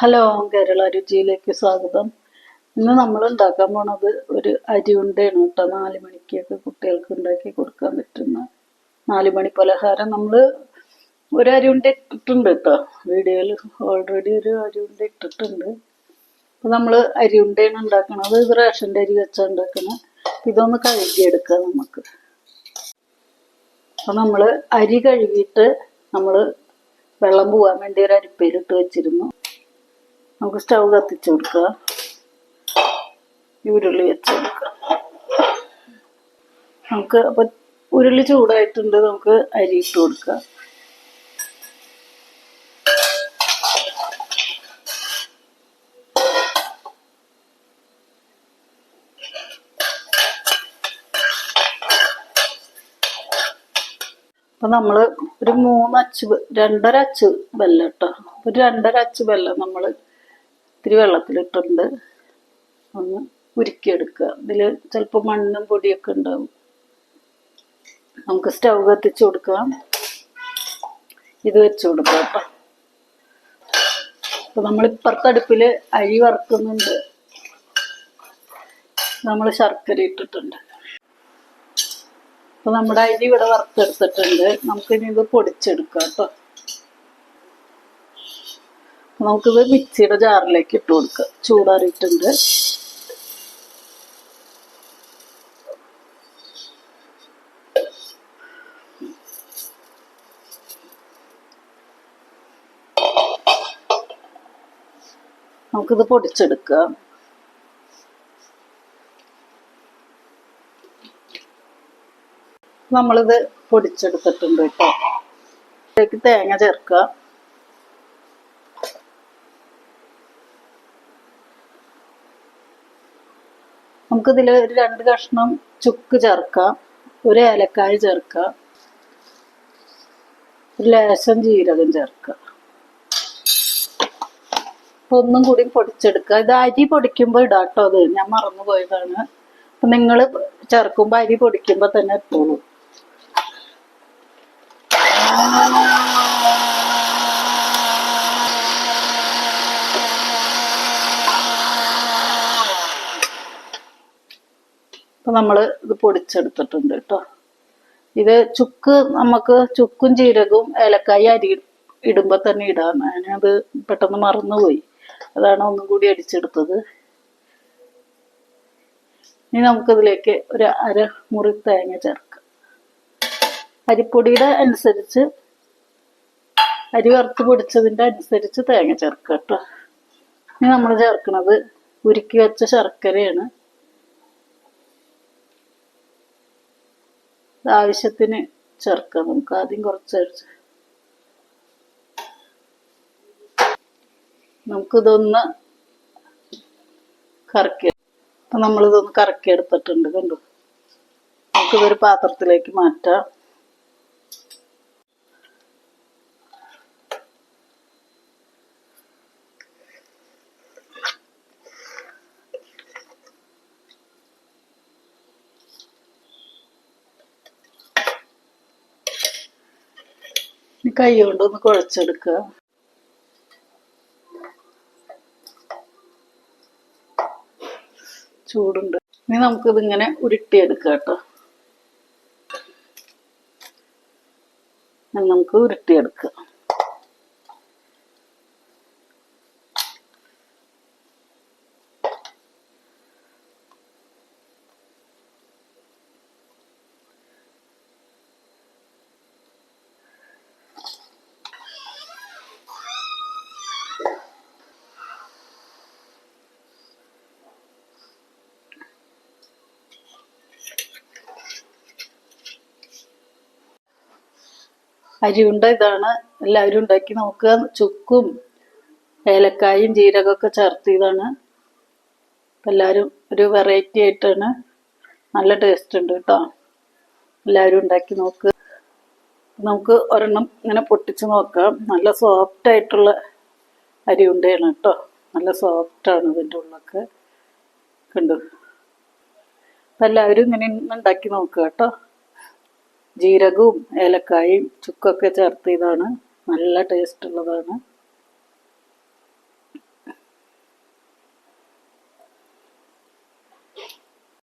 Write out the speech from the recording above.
Hello Kerala രുചിയിലേക്ക് സ്വാഗതം. ഇന്ന് നമ്മൾ ഉണ്ടാക്കാൻ പോണത് ഒരു അരി ഉണ്ടയാണ് കേട്ടോ. നാല് മണിക്കൊക്കെ കുട്ടികൾക്ക് ഉണ്ടാക്കി കൊടുക്കാൻ പറ്റുന്ന നാല് മണി പലഹാരം. നമ്മൾ ഒരു അരി ഉണ്ട ഇട്ടിട്ടുണ്ട് കേട്ടോ. വീഡിയോയിൽ ഓൾറെഡി ഒരു അരി ഉണ്ട ഇട്ടിട്ടുണ്ട്. അപ്പോൾ നമ്മൾ അരി ഉണ്ടയാണ് ഉണ്ടാക്കണത്. ഇത് റേഷന്റെ അരി വെച്ചാൽ ഉണ്ടാക്കണം. ഇതൊന്ന് കഴുകിയെടുക്കാം നമുക്ക്. അപ്പോൾ നമ്മൾ അരി കഴുകിയിട്ട് നമ്മൾ വെള്ളം പോകാൻ വേണ്ടി ഒരു അരിപ്പയിലിട്ട് വെച്ചിരുന്നു. നമുക്ക് സ്റ്റൗ കത്തിച്ച് കൊടുക്കുക. ഉരുളി വെച്ച് കൊടുക്കുക. നമുക്ക് അപ്പൊ ഉരുളി ചൂടായിട്ടുണ്ട് നമുക്ക് അരി ഇട്ട് കൊടുക്കുക. അപ്പൊ നമ്മൾ ഒരു മൂന്ന് അച്ച് രണ്ടര അച്ച് വെല്ലം കേട്ടോ ഒരു രണ്ടര അച്ച് വെല്ലം നമ്മൾ ഇത്തിരി വെള്ളത്തിലിട്ടുണ്ട് ഒന്ന് ഉരുക്കിയെടുക്കുക. ഇതിൽ ചിലപ്പോൾ മണ്ണും പൊടിയൊക്കെ ഉണ്ടാവും. നമുക്ക് സ്റ്റൗ കത്തിച്ചു കൊടുക്കാം. ഇത് വെച്ച് കൊടുക്കാം കേട്ടോ. അപ്പം നമ്മൾ അടുപ്പിൽ അരി വറുക്കുന്നുണ്ട്. നമ്മൾ ശർക്കര ഇട്ടിട്ടുണ്ട്. അപ്പം നമ്മുടെ അരി ഇവിടെ വറുത്തെടുത്തിട്ടുണ്ട്. നമുക്കിനി ഇത് പൊടിച്ചെടുക്കാം കേട്ടോ. നമുക്കിത് മിക്സിയുടെ ജാറിലേക്ക് ഇട്ട് കൊടുക്കുക. ചൂടാറിയിട്ടുണ്ട്. നമുക്കിത് പൊടിച്ചെടുക്കുക. നമ്മളിത് പൊടിച്ചെടുത്തിട്ടുണ്ട് കേട്ടോ. ഇതിലേക്ക് തേങ്ങ ചേർക്കുക. നമുക്കിതിൽ ഒരു രണ്ട് കഷ്ണം ചുക്ക് ചേർക്കാം ഒരു ഏലക്കായ ചേർക്കാം ഒരു ലേശം ജീരകം ചേർക്കുക. ഒന്നും കൂടി പൊടിച്ചെടുക്കുക. ഇത് അരി പൊടിക്കുമ്പോൾ ഇടാട്ടോ അത്. ഞാൻ മറന്നു പോയതാണ്. നിങ്ങൾ ചേർക്കുമ്പോൾ അരി പൊടിക്കുമ്പോൾ തന്നെ ഇട്ടോളൂ. അപ്പൊ നമ്മൾ ഇത് പൊടിച്ചെടുത്തിട്ടുണ്ട് കേട്ടോ ഇത് ചുക്ക് നമുക്ക് ചുക്കും ജീരകവും ഏലക്കായ അരി ഇടുമ്പോൾ തന്നെ ഇടാം ഞാനത് പെട്ടെന്ന് മറന്നുപോയി. അതാണ് ഒന്നും കൂടി അടിച്ചെടുത്തത്. ഇനി നമുക്കിതിലേക്ക് ഒരു അര മുറി തേങ്ങ ചേർക്കാം. അരിപ്പൊടിയുടെ അനുസരിച്ച് അരി വറുത്ത് പൊടിച്ചതിന്റെ അനുസരിച്ച് തേങ്ങ ചേർക്കുക കേട്ടോ ഇനി നമ്മൾ ചേർക്കുന്നത് ഉരുക്കി വെച്ച ശർക്കരയാണ്. ആവശ്യത്തിന് ചേർക്കാം. നമുക്ക് ആദ്യം കുറച്ച് നമുക്കിതൊന്ന് കറക്കി അപ്പം നമ്മളിതൊന്ന് കറക്കി എടുത്തിട്ടുണ്ട് കണ്ടു? നമുക്കിതൊരു പാത്രത്തിലേക്ക് മാറ്റാം. കൈ കൊണ്ടൊന്ന് കുഴച്ചെടുക്കുക. ചൂടുണ്ട്. ഇനി നമുക്കിതിങ്ങനെ ഉരുട്ടിയെടുക്കാം കേട്ടോ. നമുക്ക് ഉരുട്ടിയെടുക്കാം. അരിയുണ്ട ഇതാണ്. എല്ലാവരും ഉണ്ടാക്കി നോക്കുക. ചുക്കും ഏലക്കായും ജീരകമൊക്കെ ചേർത്ത് ഇതാണ്. എല്ലാവരും ഒരു വെറൈറ്റി ആയിട്ടാണ്. നല്ല ടേസ്റ്റ് ഉണ്ട് കേട്ടോ. എല്ലാവരും ഉണ്ടാക്കി നോക്കുക നമുക്ക് ഒരെണ്ണം ഇങ്ങനെ പൊട്ടിച്ച് നോക്കാം. നല്ല സോഫ്റ്റ് ആയിട്ടുള്ള അരി ഉണ്ടയാണ് കേട്ടോ. നല്ല സോഫ്റ്റാണ് ഇതിന്റെ ഉള്ളൊക്കെ. കണ്ടു? അപ്പം എല്ലാവരും ഇങ്ങനെ ഉണ്ടാക്കി നോക്കുക കേട്ടോ. ജീരകവും ഏലക്കായും ചുക്കൊക്കെ ചേർത്ത് ഇതാണ്. നല്ല ടേസ്റ്റ് ഉള്ളതാണ്.